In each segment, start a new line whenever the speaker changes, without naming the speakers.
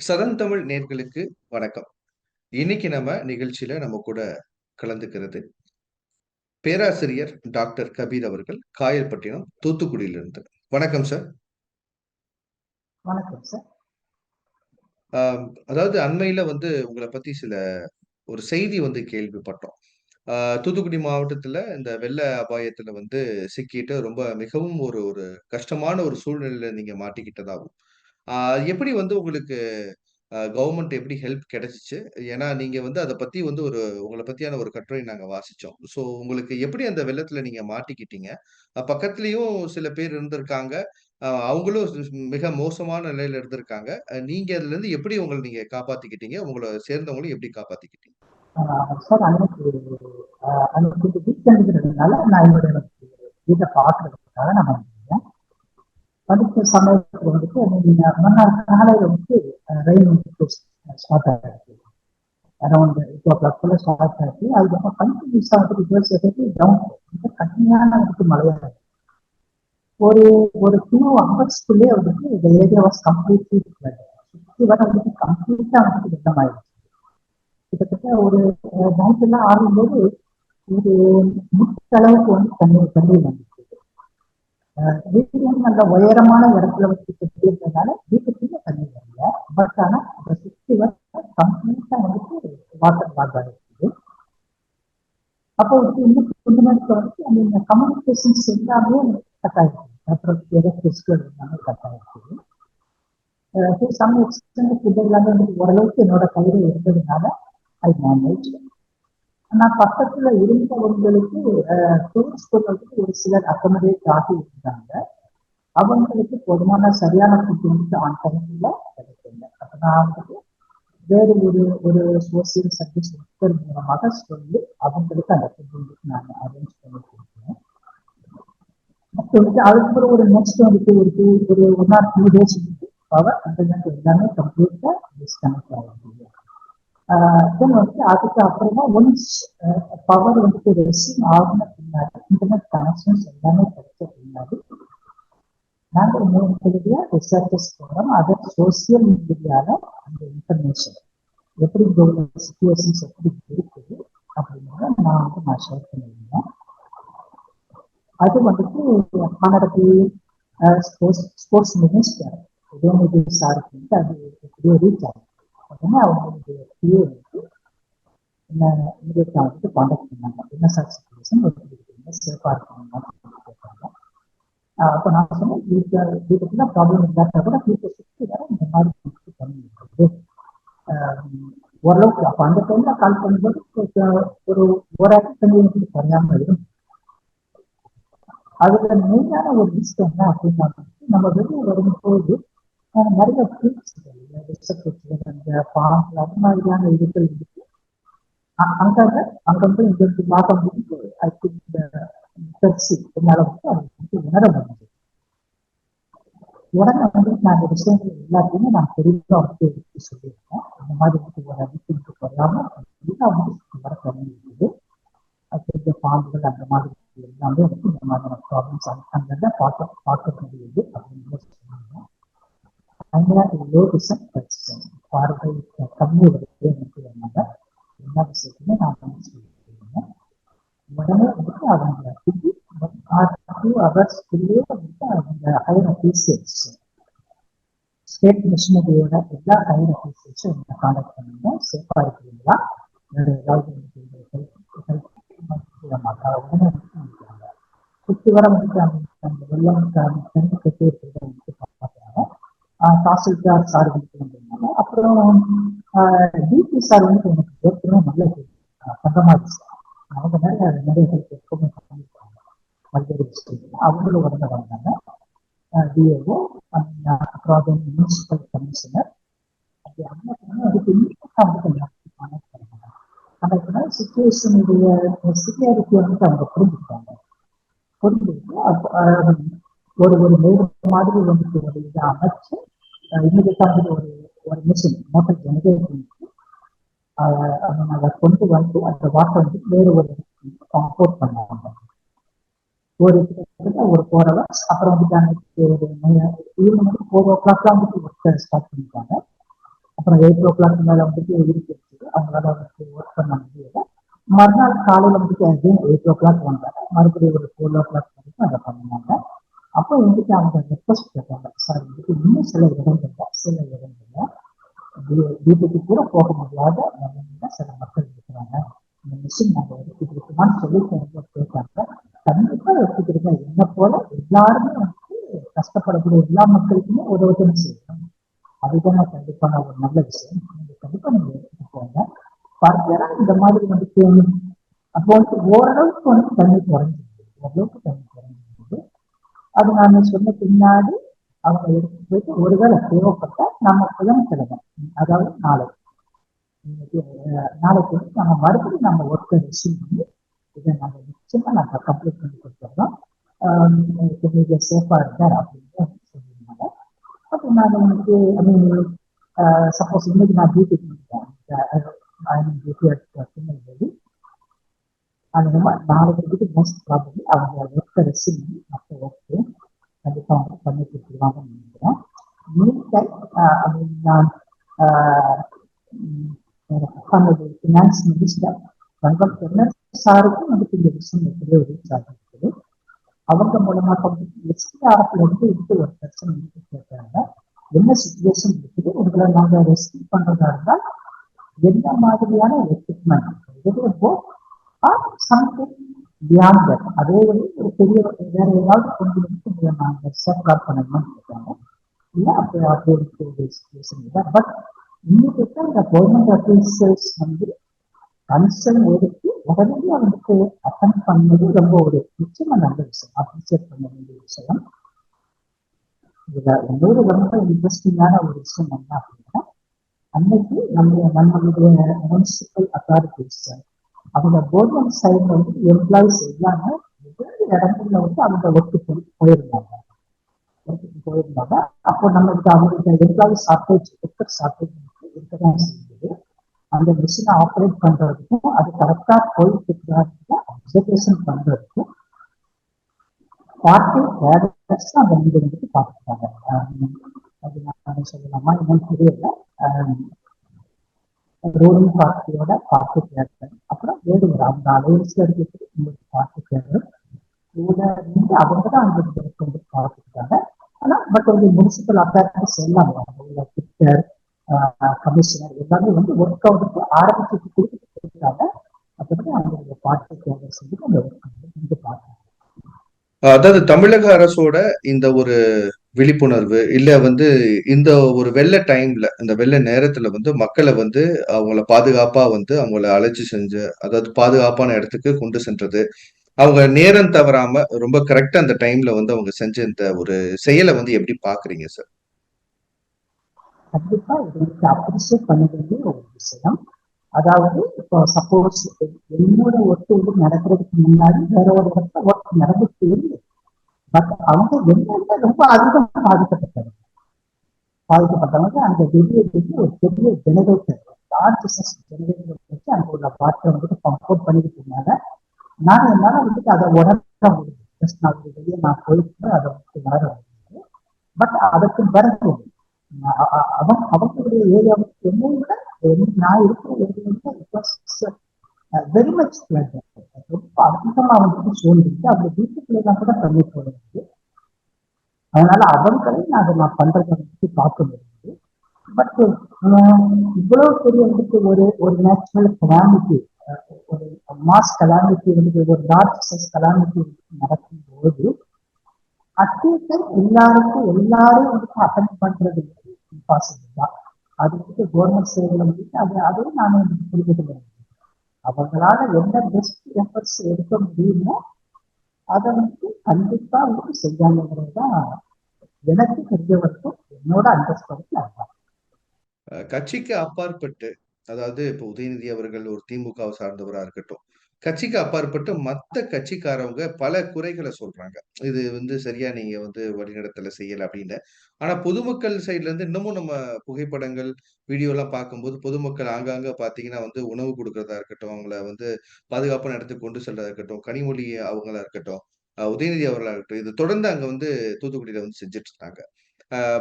சதன் தமிழ் நேர்களுக்கு வணக்கம். இன்னைக்கு நம்ம நிகழ்ச்சியில நம்ம கூட கலந்துக்கிறது பேராசிரியர் டாக்டர் கபீர் அவர்கள் காயல்பட்டினம் தூத்துக்குடியிலிருந்து. வணக்கம் சார்.
வணக்கம் சார்.
அதாவது அண்மையில வந்து உங்கள பத்தி சில ஒரு செய்தி வந்து கேள்விப்பட்டோம். தூத்துக்குடி மாவட்டத்துல இந்த வெள்ள அபாயத்துல வந்து சிக்கிட்டு ரொம்ப மிகவும் ஒரு ஒரு கஷ்டமான ஒரு சூழ்நிலையில நீங்க மாட்டிக்கிட்டதாவும். எப்படி வந்து உங்களுக்கு கவர்மெண்ட் எப்படி ஹெல்ப் கிடைச்சிச்சு ஏன்னா நீங்க வந்து அத பத்தி வந்து ஒரு உங்கள பத்தியான ஒரு கட்டுரை நாங்க வாசிச்சோம். ஸோ உங்களுக்கு எப்படி அந்த வெள்ளத்துல நீங்க மாட்டிக்கிட்டீங்க? அ பக்கத்துலயும் சில பேர் இருந்திருக்காங்க. அ அவங்களும் ஸ் மிக மோசமான நிலையில இருந்திருக்காங்க. அ நீங்க அதுலருந்து எப்படி உங்கள நீங்க காப்பாத்திக்கிட்டீங்க? உங்கள சேர்ந்தவங்களையும் எப்படி காப்பாத்திக்கிட்டீங்க?
ஆ சார் அன்னைக்கு அ அன்னைக்கு கொஞ்சம் வீக்கெண்டுங்கிறதுனால நான் என்னுடைய வீட்ட பாக்குறதுக்காக நான் படித்த சமயத்தில் சமயத்துல வந்துட்டு நீங்க மறுநாள் காலையில் வந்து ரயில் வந்து ஸ்டார்ட் ஆகிருக்கு அரௌண்ட் 8:00 போல ஸ்டார்ட் ஆகி அதுக்கப்புறம் கண்டினியூஸ் வந்துட்டு ரிவர்ஸ் எடுத்து டவுன் ரொம்ப கடுமையான வந்துட்டு மழையாக ஒரு ஒரு டூ ஹவர்ஸ்க்குள்ளே வந்துட்டு இந்த ஏரியா வாஸ் கம்ப்ளீட்லி ஃப்ளட். வர வந்துட்டு கம்ப்ளீட்டா வந்துட்டு வெள்ளமாயிடுச்சு. கிட்டத்தட்ட ஒரு அ நைட் எல்லாம் ஆடும்போது ஒரு முட்டளவுக்கு வந்து தண்ணி தண்ணி வந்து அ நல்ல உயரமான இடத்துல வச்சு கட்டியிருந்ததுனால வீட்டுக்குள்ள தண்ணி வரல. பட் ஆனா அதை சுத்தி வந்து கம்ப்ளீட்டா வந்துட்டு வாட்டர் லாக் இருக்குது அப்போ வந்து இன்னும் கொஞ்ச நேரத்துல வந்து அந்த கம்யூனிகேஷன்ஸ் எல்லாமே கட் அப்புறம் எலக்ட்ரிசிட்டி எல்லாமே கட் ஆயிடுச்சு. அ ஃபுட் எல்லாமே வந்து ஓரளவுக்கு என்னோட கையில இருந்ததுனால ஐ மேனேஜ். நான் பக்கத்துல இருந்தவங்களுக்கு அ டூரிஸ்ட் ஒரு சிலர் அக்கமடேட் ஆகி இருந்தாங்க. அவங்களுக்கு போதுமான சரியான ஃபுட் வந்து ஆன் டைம்ல கிடைக்கல. அப்ப நான் வந்துட்டு வேறு ஒரு ஒரு சோசியல் சர்வீஸ் ஒர்க்கர் மூலமாக சொல்லி அவங்களுக்கு அந்த ஃபுட் நாங்கள் நான் அரேஞ்ச் பண்ணி கொடுத்தேன். அப்போ வந்துட்டு அதுக்கப்புறம் ஒரு நெக்ஸ்ட் வந்துட்டு ஒரு டூ ஒரு ஒன் ஆர் டூ டேஸ் வந்து பவர் அந்த எல்லாமே கம்ப்ளீட்டா டிஸ்கனெக்ட் ஆகும் தென் வந்துட்டு அதுக்கு அப்புறமா ஒன்ஸ் பவர் வந்துட்டு ரெசிங் ஆகின பின்னாடி இன்டர்நெட் கனெக்ஷன்ஸ் எல்லாமே கிடைச்ச பின்னாடி நாங்கள் மூணு பெரிய ரிசர்ச்சஸ் போகிறோம் அதை சோசியல் மீடியால அந்த இன்ஃபர்மேஷன் எப்படி இந்த சுச்சுவேஷன்ஸ் எப்படி இருக்குது அப்படின்றத நான் வந்து நான் ஷேர் பண்ணியிருந்தேன். அது வந்துட்டு கன்னடத்து ஸ்போர்ட்ஸ் ஸ்போர்ட்ஸ் மினிஸ்டர் உதயநிதி சாருக்கு வந்து அது எப்படியோ ரீச் ஆகும் அப்படின்னா அவங்களுடைய பிஏ வந்து என்ன இமீடியட்டாக வந்துட்டு காண்டாக்ட் பண்ணாங்க என்ன சார் சுச்சுவேஷன் சேஃபாக கேட்டாங்க அப்போ நான் சொன்னேன் வீட்டில் வீட்டுக்குள்ள ப்ராப்ளம் இல்லாட்டா கூட வீட்டை சுற்றி வர இந்த மாதிரி பண்ணி இருக்குது ஓரளவுக்கு அப்போ அந்த டைம்ல கால் பண்ணும்போது ஒரு ஒரு ஆக்ட் தண்ணி இருக்கும் அதுல மெயினான ஒரு விஷயம் என்ன அப்படின்னா நம்ம வெளியே வரும்போது நிறைய ஃப்ரூட்ஸ்கள் விஷப்பூச்சிகள் அந்த பாம்பு அது மாதிரியான இதுகள் இருக்கு. அங்கங்க அங்கங்க இங்க இருந்து பார்க்கும் போது ஐ திங்க் பெப்சி என்னால வந்து அதை வந்து உணர முடியுது உடனே வந்து நான் அந்த விஷயங்கள் எல்லாத்தையுமே நான் தெளிவாக வந்து எடுத்து சொல்லியிருக்கேன். அந்த மாதிரி வந்து ஒரு அதிர்ச்சி குறையாம எல்லாம் வந்து வர தண்ணி பெரிய பாம்புகள் அந்த மாதிரி எல்லாமே வந்து இந்த மாதிரியான ப்ராப்ளம்ஸ் அங்கங்க பார்க்க பார்க்க முடியுது அப்படின்னு அதனால லோ டிசன் பார்வை கம்மி வருது எனக்கு என்னங்க எல்லா விஷயத்துமே நான் வந்து சொல்லியிருக்கேன் உடனே வந்துட்டு அவங்க டூ ஹவர்ஸ்க்குள்ளேயே வந்துட்டு அவங்க ஹையர் அஃபீஷியல்ஸ் ஸ்டேட் மிஷினரியோட எல்லா ஹையர் அஃபீஷியல்ஸும் என்ன காண்டாக்ட் பண்ணுங்க. சேஃபாக இருக்கிறீங்களா ஏதாவது உடனே வந்துட்டு சுற்றி வர வந்துட்டு அந்த வெள்ளம் தண்ணி கட்டி தாசில்தார் சார் வந்து வந்திருந்தாங்க. அப்புறம் டிபி சார் வந்து எனக்கு ஏற்கனவே நல்ல பந்தமாச்சு அவங்க நிறைய நிறைய எப்பவுமே பண்ணியிருக்காங்க பல்வேறு விஷயங்கள். அவங்களும் உடனே வந்தாங்க. டிஓ அப்புறம் முனிசிபல் கமிஷனர் அப்படி அவங்க அதுக்கு இன்னும் வந்துட்டு கனெக்ட் சுச்சுவேஷனுடைய சிவியாரிட்டி வந்து அவங்க புரிஞ்சுக்கிட்டாங்க. புரிஞ்சுக்கிட்டு ஒரு ஒரு மேடு மாதிரி வந்து அமைச்சு இமீடியட்டா வந்து ஒரு ஒரு மிஷின் மோட்டர் ஜெனரேட் பண்ணிட்டு அதை கொண்டு வந்து அந்த வாட்டர் வந்து வேறு ஒரு கம்போர்ட் பண்ணாங்க ஒரு கிட்டத்தட்ட ஒரு ஃபோர் ஹவர்ஸ் அப்புறம் வந்து அன்னைக்கு ஒரு ஈவினிங் வந்து ஃபோர் ஓ கிளாக்லாம் வந்துட்டு ஒர்க்கை ஸ்டார்ட் பண்ணிட்டாங்க. அப்புறம் எயிட் ஓ கிளாக் மேல வந்துட்டு இருக்கு. அவங்களால வந்துட்டு ஒர்க் பண்ண முடியல. மறுநாள் காலையில் வந்துட்டு அகைன் எயிட் ஓ கிளாக் வந்தாங்க. மறுபடியும் ஒரு ஃபோர் ஓ கிளாக் வரைக்கும் அதை பண்ணாங்க அப்போ வந்துட்டு அவங்க ரெக்வஸ்ட் கேட்டாங்க சார் வந்துட்டு இன்னும் சில இடங்கள்ல சில இடங்கள்ல இல்லை வீட்டுக்கு கூட போக முடியாத நிலைமையில சில மக்கள் இருக்கிறாங்க. இந்த மிஷின் நாங்க எடுத்து சொல்லி எனக்கு கேட்டாங்க. கண்டிப்பா எடுத்துக்கிடுங்க. என்ன போல எல்லாருமே வந்துட்டு கஷ்டப்படக்கூடிய எல்லா மக்களுக்குமே உதவுதல் செய்யணும் அதுதான் கண்டிப்பான ஒரு நல்ல விஷயம். நீங்க கண்டிப்பா நீங்க எடுத்துட்டு போங்க. பார்த்தீங்கன்னா இந்த மாதிரி வந்து தேனி அப்போ வந்து ஓரளவுக்கு வந்து தண்ணி குறைஞ்சிருக்கு ஓரளவுக்கு தண்ணி அது நான் சொன்ன பின்னாடி அவங்க எடுத்து போயிட்டு ஒருவேளை தேவைப்பட்ட நம்ம புதன்கிழமை அதாவது நாளைக்கு நாளைக்கு வந்து நம்ம மறுபடியும் நம்ம ஒர்க்கை ரிசீவ் பண்ணி இதை நம்ம நிச்சயமா நாங்கள் கம்ப்ளீட் பண்ணி கொடுத்துருந்தோம் கொஞ்சம் சேஃபா இருந்தார் அப்படின்னு சொல்லியிருந்தாங்க. அப்போ நான் வந்து ஐ மீன் சப்போஸ் இன்னைக்கு நான் டியூட்டிக்கு வந்துட்டேன். டியூட்டி திருநெல்வேலி அது மாதிரி நாளைக்கு மோஸ்ட் ப்ராப்ளம் அவங்க ஒர்க்கை ரிசீவ் மற்ற ஒர்க்கு கண்டிப்பாக அவங்க பண்ணி கொடுத்துருவாங்கன்னு நினைக்கிறேன். மீன் டைம் ஐ மீன் நான் ஃபினான்ஸ் மினிஸ்டர் தங்கம் தென்னர் சாருக்கும் வந்துட்டு இந்த விஷயம் எப்படியோ ரீச் ஆகிருக்குது. அவங்க மூலமாக எஸ்டிஆர்எஃப்ல இருந்து இதுக்கு ஒரு பிரச்சனை வந்து கேட்கறாங்க என்ன சுச்சுவேஷன் இருக்குது? உங்களை நாங்கள் ரெஸ்கியூ பண்றதா இருந்தால் என்ன மாதிரியான equipment or something beyond that அதே வந்து ஒரு பெரிய வேற ஏதாவது கொண்டு வந்து உங்களை நாங்க சேஃப்கார்ட் பண்ணணும்னு கேட்காங்க இல்ல அப்படி அப்படி ஒரு சுச்சுவேஷன் இல்லை. பட் இன்னைக்கு இந்த கவர்மெண்ட் அஃபீஷியல்ஸ் வந்து கன்சர்ன் எடுத்து உடனே வந்துட்டு அட்டன் பண்ணது ரொம்ப ஒரு நிச்சயமா நல்ல விஷயம். அப்ரிசியேட் பண்ண வேண்டிய விஷயம். இதுல இன்னொரு ரொம்ப இன்ட்ரெஸ்டிங்கான ஒரு விஷயம் என்ன அப்படின்னா அன்னைக்கு நம்ம நம்மளுடைய முனிசிபல் அத்தாரிட்டிஸ் அவங்க கவர்மெண்ட் சைட்ல வந்து எம்ப்ளாயிஸ் எல்லாமே வெவ்வேறு இடங்கள்ல வந்து அவங்க ஒர்க்கு போயிருந்தாங்க. ஒர்க்குக்கு போயிருந்தாங்க. அப்போ நம்மளுக்கு அவங்களுக்கு எம்ப்ளாயிஸ் ஷார்டேஜ் ஒர்க்கர் ஷார்டேஜ் இருக்கதான் செய்யுது. அந்த மிஷினை ஆப்ரேட் பண்றதுக்கும் அது கரெக்டா போயிட்டு இருக்கிறாங்க அப்சர்வேஷன் பண்றதுக்கும் பார்ட்டி கேடர்ஸ் அந்த வீடு வந்துட்டு பார்த்துருக்காங்க அது நான் சொல்லலாமா என்னன்னு தெரியல. ரூலிங் பார்ட்டியோட பார்ட்டி கேடர் அப்புறம் வேறு ஒரு அந்த அலையன்ஸ்ல இருக்கிறது உங்களுக்கு பார்ட்டி கேடர் கூட இருந்து அவங்க தான் அந்த இதுக்கு வந்து ஆனா பட் வந்து முனிசிபல் அத்தாரிட்டிஸ் எல்லாம் அவங்க பிக்டர் கமிஷனர் எல்லாமே வந்து ஒர்க் அவுட்டுக்கு ஆரம்பிச்சுட்டு கொடுத்துட்டு இருக்கிறாங்க அப்படி அவங்களுடைய பார்ட்டி கேடர்ஸ் வந்து அந்த ஒர்க் வந்து பார்க்குறாங்க
அதாவது தமிழக அரசோட இந்த ஒரு விழிப்புணர்வு இல்ல வந்து இந்த ஒரு வெள்ள டைம்ல இந்த வெள்ள நேரத்துல வந்து மக்களை வந்து அவங்கள பாதுகாப்பா வந்து அவங்கள அழைச்சி செஞ்சு அதாவது பாதுகாப்பான இடத்துக்கு கொண்டு சென்றது. அவங்க நேரம் தவறாம ரொம்ப கரெக்டா அந்த டைம்ல வந்து அவங்க செஞ்ச இந்த ஒரு செயலை வந்து எப்படி பாக்குறீங்க சார்
கண்டிப்பா இது வந்து பண்ண வேண்டிய ஒரு விஷயம். அதாவது இப்போ சப்போஸ் என்னோட ஒர்க் வந்து நடக்கிறதுக்கு முன்னாடி வேற ஒரு ஒர்க் நடந்துட்டு இருந்து பட் அவங்க என்னென்ன ரொம்ப அதிகம் பாதிக்கப்பட்டவங்க பாதிக்கப்பட்டவங்க அந்த வெளியே ஒரு பெரிய ஜெனரேட்டர் லார்ஜஸ்ட் ஜெனரேட்டர் வச்சு அங்க உள்ள பாட்டை வந்துட்டு கம்போர்ட் பண்ணிக்கிட்டு இருந்தாங்க நான் என்னால வந்துட்டு அதை உடனே முடியும் ஜஸ்ட் நான் வெளியே நான் போயிட்டு அதை வந்துட்டு வர முடியும் பட் அதற்கு பிறகு அவன் அவங்களுடைய ஏரியாவுக்கு என்னை விட நான் இருக்கிற ஏரியா வெரி மச் ரொம்ப அதிகமா அவங்களுக்கு சூழ்நிலை அந்த வீட்டுக்குள்ள கூட தண்ணி போடுறது. அதனால அவங்களை நான் அதை நான் பண்றதை வந்து பார்க்க முடியுது. பட் இவ்வளவு பெரிய வந்துட்டு ஒரு ஒரு நேச்சுரல் கலாமிட்டி ஒரு மாஸ் கலாமிட்டி வந்து ஒரு லார்ஜ் சைஸ் கலாமிட்டி நடக்கும் போது அட்லீஸ்ட் எல்லாருக்கும் எல்லாரும் வந்துட்டு அட்டன் பண்றது இம்பாசிபிள் தான். அது வந்துட்டு கவர்மெண்ட் சைடுல வந்துட்டு அது அதுவும் நான் வந்துட்டு புரிஞ்சுக்க முடியும் அவங்களால என்ன பெஸ்ட் எஃபர்ட்ஸ் எடுக்க முடியுமோ அதை வந்து கண்டிப்பா வந்து செய்யாங்கிறது தான் எனக்கு தெரிஞ்ச வரைக்கும் என்னோட அண்டர்ஸ்டாண்டிங் அதுதான்.
கட்சிக்கு அப்பாற்பட்டு அதாவது இப்போ உதயநிதி அவர்கள் ஒரு திமுகவை சார்ந்தவரா இருக்கட்டும் கட்சிக்கு அப்பாற்பட்டு மத்த கட்சிக்காரவங்க பல குறைகளை சொல்றாங்க. இது வந்து சரியா நீங்க வந்து வழிநடத்தல செய்யல அப்படின்னு. ஆனா பொதுமக்கள் சைட்ல இருந்து இன்னமும் நம்ம புகைப்படங்கள் வீடியோ எல்லாம் பார்க்கும்போது பொதுமக்கள் ஆங்காங்க பாத்தீங்கன்னா வந்து உணவு கொடுக்கறதா இருக்கட்டும் அவங்கள வந்து பாதுகாப்பான இடத்துக்கு கொண்டு செல்றதா இருக்கட்டும் கனிமொழி அவங்களா இருக்கட்டும் உதயநிதி அவர்களா இருக்கட்டும் இது தொடர்ந்து அங்க வந்து தூத்துக்குடியில வந்து செஞ்சுட்டு இருக்காங்க.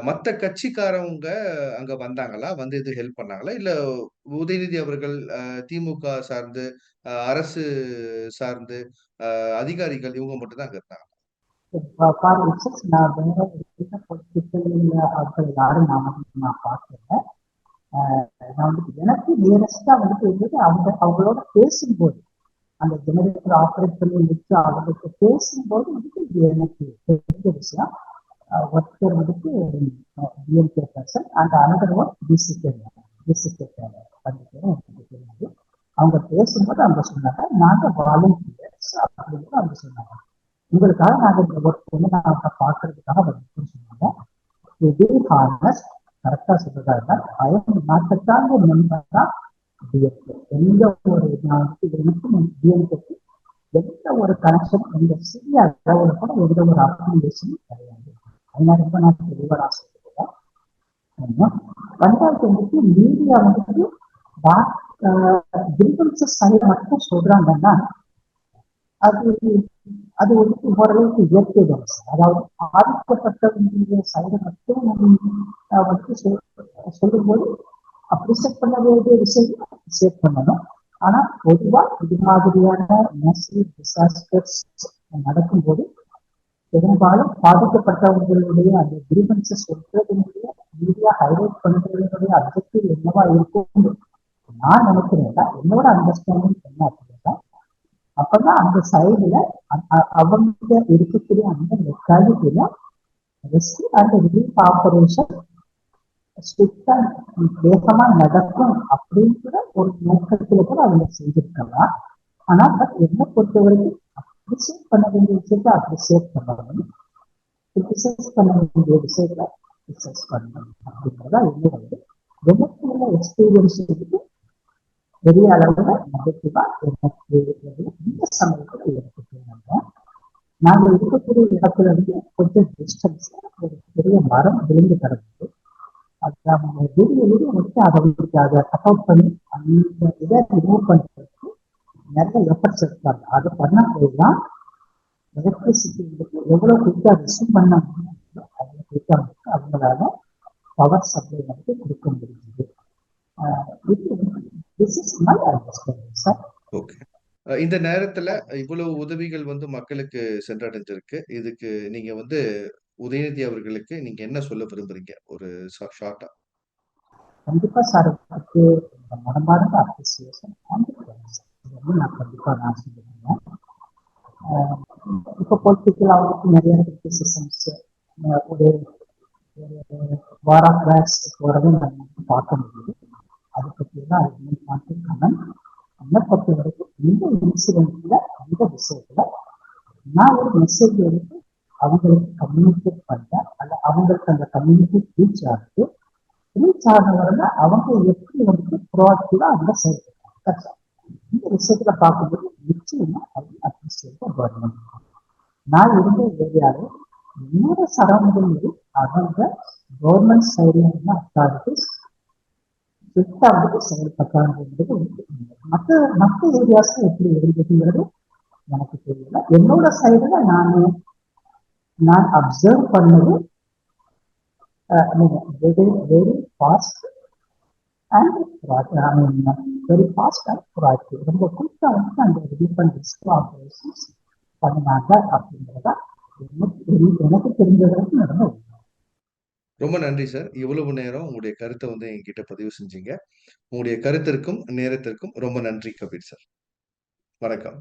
மத்த கட்சிக்காரவங்க அங்க வந்தாங்களா? வந்து இது ஹெல்ப் பண்ணாங்களா? இல்ல உதயநிதி அவர்கள் திமுக சார்ந்து, அரசு சார்ந்து, அதிகாரிகள் இவங்க மட்டும் தான் அங்க இருந்தாங்க.
நான் ஆட்கள் யாரும் நான் பார்க்கல. நான் எனக்கு நியரஸ்ட்டா வந்துட்டு இருந்தது அவங்க அவங்களோட பேசும்போது, அந்த ஜெனரேட்டர் ஆப்பரேட் பண்ணி வச்சு அவங்களுக்கு பேசும்போது வந்துட்டு எனக்கு தெரிஞ்ச விஷயம். அ ஒருத்தர் வந்துட்டு DMK person and another one PCK PCK ரெண்டு பேரும் எனக்கு தெரியாது. அவங்க பேசும்போது அவங்க சொன்னாங்க, நாங்க வாலண்டியர்ஸ் அப்படின்னு அவங்க சொன்னாங்க. உங்களுக்காக நாங்கள் இந்த ஒர்க் வந்து நாங்க பார்க்கறதுக்காக வந்திருக்கோம்னு சொன்னாங்க. டு பி ஹானஸ்ட் கரெக்டா சொல்றதா இருந்தா ஐஎம் நாட் அ மெம்பரா டிஎம்கே எந்த ஒரு நான் வந்து எனக்கும் டிஎம்கேக்கு எந்த ஒரு கனெக்ஷன் எந்த சிறிய அளவுல கூட எந்த ஒரு அப்ளிகேஷனும் கிடையாது அதனால நான் தெளிவா ரெண்டாவது வந்துட்டு மீடியா வந்துட்டு கிரிவன்சஸ் சைடு மட்டும் சொல்றாங்கன்னா அது அது வந்துட்டு ஓரளவுக்கு இயற்கை தான் சார் அதாவது பாதிக்கப்பட்டவங்களுடைய சைடை மட்டும் நம்ம வந்து சொல்லும்போது அப்ரிசெப்ட் பண்ண வேண்டிய விஷயம் அப்ரிசெப்ட் பண்ணணும் ஆனா பொதுவா இது மாதிரியான நேச்சுரல் டிசாஸ்டர்ஸ் நடக்கும்போது பெரும்பாலும் பாதிக்கப்பட்டவர்களுடைய அந்த கிரீவன்சஸ் சொல்றதுடைய மீடியா ஹைலைட் பண்றதுடைய அப்ஜெக்டிவ் என்னவா இருக்கும் நான் நினைக்கிறேன். என்னோட அண்டர்ஸ்டாண்டிங் என்ன அப்படின்னா அப்பதான் அந்த சைடுல அவங்க இருக்கக்கூடிய அந்த மெக்காலிட்டியில ரெஸ்கியூ அண்ட் ரிலீஃப் ஆபரேஷன் ஸ்ட்ரிக்டா வேகமா நடக்கும் அப்படிங்கிற ஒரு நோக்கத்துல கூட அவங்க செஞ்சிருக்கலாம். ஆனா பட் என்ன பொறுத்த வரைக்கும் அப்ரிசியேட் பண்ண வேண்டிய விஷயத்த அப்ரிசியேட் பண்ணணும் கிரிட்டிசைஸ் பண்ண வேண்டிய விஷயத்த கிரிட்டிசைஸ் பண்ணணும் அப்படிங்கிறதா இன்னும் வந்து உள்ள எக்ஸ்பீரியன்ஸ் வந்துட்டு பெரிய அளவுல நெகட்டிவா எனக்கு இந்த சமயத்துல எனக்கு தோணுங்க நாங்க இருக்கக்கூடிய இடத்துல இருந்து கொஞ்சம் டிஸ்டன்ஸ்ல ஒரு பெரிய மரம் விழுந்து கிடந்தது அது அவங்க வீடியோ வீடியோ வச்சு அதை அதை கட் அவுட் பண்ணி அந்த இதை ரிமூவ் பண்ணிட்டு நிறைய எஃபர்ட்ஸ் எடுத்தாங்க அது பண்ணும்போது தான் எலக்ட்ரிசிட்டி வந்துட்டு எவ்வளோ குயிக்காக ரிசீவ் பண்ண முடியுமோ அவ்வளோ குயிக்காக வந்துட்டு அவங்களால பவர் சப்ளை வந்துட்டு கொடுக்க முடியுது this is my understanding sir
okay. இந்த நேரத்துல இவ்வளவு உதவிகள் வந்து மக்களுக்கு சென்றடைஞ்சிருக்கு. இதுக்கு நீங்க வந்து உதயநிதி அவர்களுக்கு நீங்க என்ன சொல்ல விரும்புறீங்க? ஒரு ஷார்ட்டா.
கண்டிப்பா சார் மனமார்ந்த அப்ரிசியேஷன் வந்து நான் கண்டிப்பா நான் சொல்லுவேன் இப்போ பொலிட்டிக்கல் அவங்களுக்கு நிறைய கிரிட்டிசிசம்ஸ் ஒரு வார் ஆஃப் பேக்ஸ் போறதை நம்ம பார்க்க முடியுது. அதை பற்றி தான் கமெண்ட் என்னை பொறுத்த வரைக்கும் இந்த இன்சிடென்ட்ல அந்த விஷயத்துல நான் ஒரு மெசேஜ் எடுத்து அவங்களுக்கு கம்யூனிகேட் பண்ணேன் அல்ல அவங்களுக்கு அந்த கம்யூனிகேட் ரீச் ஆகுது. ரீச் ஆனவரங்க அவங்க எப்படி வந்து ப்ரோஆக்டிவா அவங்க செயல்படுறாங்க. இந்த விஷயத்துல பார்க்கும்போது நிச்சயமா அது அப்ரிசியேட் வரணும் நான் இருந்த ஏரியாவில் என்னோட சரௌண்டிங் அவங்க கவர்மெண்ட் சைடுல இருந்த அத்தாரிட்டிஸ் ஸ்ட்ரிக்டா வந்துட்டு செயல்பட்டாங்கிறது மற்ற மற்ற ஏரியாஸ்ல எப்படி இருந்ததுங்கிறது எனக்கு தெரியல. என்னோட சைடுல நான் நான் அப்சர்வ் பண்ணது very very fast and I mean very fast and proactive ரொம்ப குயிக்காக வந்து அந்த ரிலீஃப் அண்ட் ரெஸ்கியூ ஆப்ரேஷன்ஸ் பண்ணினாங்க அப்படிங்கிறத எனக்கு தெரிஞ்ச வரைக்கும் நடந்த
ரொம்ப நன்றி சார். இவ்வளவு நேரம் உங்களுடைய கருத்த வந்து என்கிட்ட பதிவு செஞ்சீங்க. உங்களுடைய கருத்திற்கும், நேரத்திற்கும் ரொம்ப நன்றி கபீர் சார். வணக்கம்.